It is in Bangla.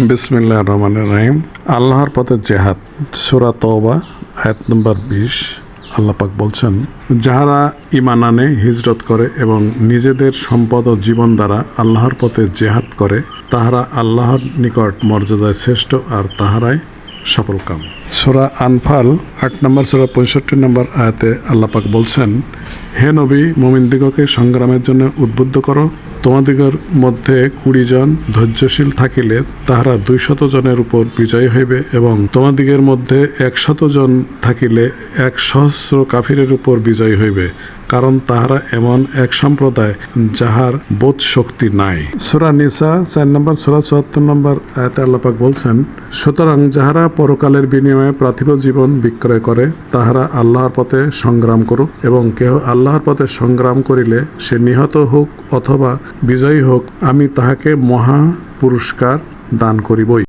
বিসমিল্লাহ রহমান রাহিম। আল্লাহর পথে জেহাদ। সুরা তওবা, আয়াত নম্বর বিশ। আল্লাপাক বলছেন, যাহারা ইমান আনে, হিজরত করে এবং নিজেদের সম্পদ ও জীবন দ্বারা আল্লাহর পথে জেহাদ করে, তাহারা আল্লাহর নিকট মর্যাদায় শ্রেষ্ঠ আর তাহারাই সফল কাম। সোরা আনফাল, আট নম্বর সোরা পঁয়ষট্টি নম্বর আয়াতে আল্লাহ পাক বলছেন, হে নবী মোমিনদিগকে সংগ্রামের জন্য উদ্বুদ্ধ করো। তোমাদিগর মধ্যে কুড়ি জন ধৈর্যশীল থাকিলে তাহারা দুইশত জনের উপর বিজয় হইবে এবং তোমাদিগের মধ্যে একশত জন থাকিলে এক সহস্র কাফিরের উপর বিজয় হইবে। কারণ তাহারা এমন এক সম্প্রদায় যাহার বোধ শক্তি নাই। সুরা নিসা, চার নম্বর, সুরা চুয়াত্তর নম্বর আয়াতে আল্লাপাক বলছেন, সুতরাং যাহারা পরকালের বিনিময়ে পার্থিব জীবন বিক্রয় করে, তাহারা আল্লাহর পথে সংগ্রাম করুক এবং কেহ আল্লাহর পথে সংগ্রাম করিলে সে নিহত হোক অথবা বিজয়ী হোক, আমি তাহাকে মহা পুরস্কার দান করিবই।